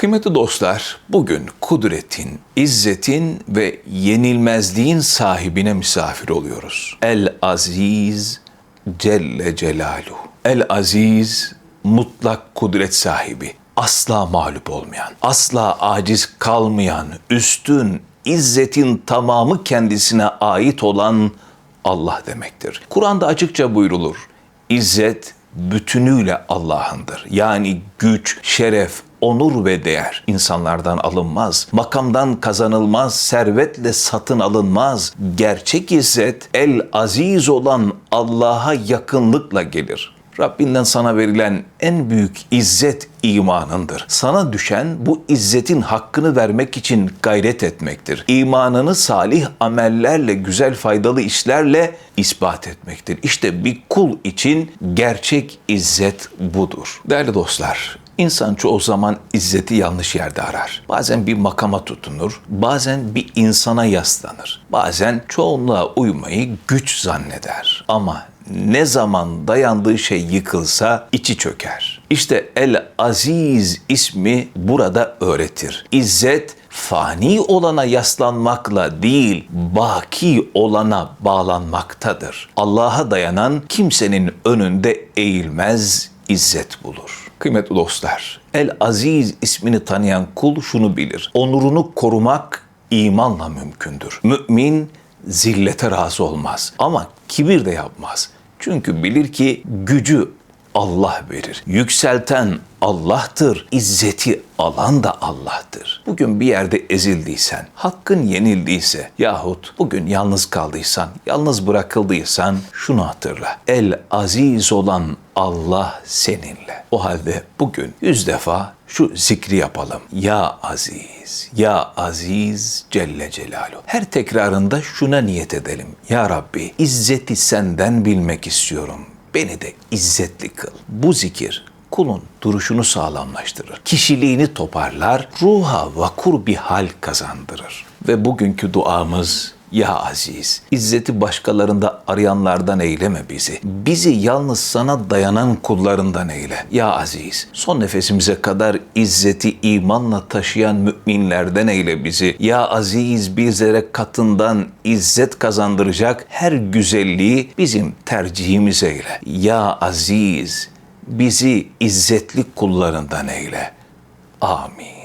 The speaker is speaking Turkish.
Kıymetli dostlar, bugün kudretin, izzetin ve yenilmezliğin sahibine misafir oluyoruz. El Aziz Celle Celaluhu. El Aziz mutlak kudret sahibi, asla mağlup olmayan, asla aciz kalmayan, üstün, izzetin tamamı kendisine ait olan Allah demektir. Kur'an'da açıkça buyrulur. İzzet bütünüyle Allah'ındır. Yani güç, şeref, onur ve değer insanlardan alınmaz. Makamdan kazanılmaz, servetle satın alınmaz. Gerçek izzet el aziz olan Allah'a yakınlıkla gelir. Rabbinden sana verilen en büyük izzet imanındır. Sana düşen bu izzetin hakkını vermek için gayret etmektir. İmanını salih amellerle, güzel faydalı işlerle ispat etmektir. İşte bir kul için gerçek izzet budur. Değerli dostlar, İnsan çoğu zaman izzeti yanlış yerde arar. Bazen bir makama tutunur, bazen bir insana yaslanır. Bazen çoğunluğa uymayı güç zanneder. Ama ne zaman dayandığı şey yıkılsa içi çöker. İşte El Aziz ismi burada öğretir. İzzet fani olana yaslanmakla değil, baki olana bağlanmaktadır. Allah'a dayanan kimsenin önünde eğilmez, izzet bulur. Kıymetli dostlar, El Aziz ismini tanıyan kul şunu bilir. Onurunu korumak imanla mümkündür. Mümin zillete razı olmaz ama kibir de yapmaz. Çünkü bilir ki gücü Allah verir. Yükselten Allah'tır. İzzeti alan da Allah'tır. Bugün bir yerde ezildiysen, hakkın yenildiyse yahut bugün yalnız kaldıysan, yalnız bırakıldıysan şunu hatırla. El aziz olan Allah seninle. O halde bugün yüz defa şu zikri yapalım. Ya Aziz, Ya Aziz Celle Celaluhu. Her tekrarında şuna niyet edelim. Ya Rabbi, izzeti senden bilmek istiyorum. Beni de izzetli kıl. Bu zikir kulun duruşunu sağlamlaştırır. Kişiliğini toparlar, ruha vakur bir hal kazandırır. Ve bugünkü duamız ya Aziz, izzeti başkalarında arayanlardan eyleme bizi. Bizi yalnız sana dayanan kullarından eyle. Ya Aziz, son nefesimize kadar izzeti imanla taşıyan müminlerden eyle bizi. Ya Aziz, bizlere katından izzet kazandıracak her güzelliği bizim tercihimiz eyle. Ya Aziz, bizi izzetli kullarından eyle. Amin.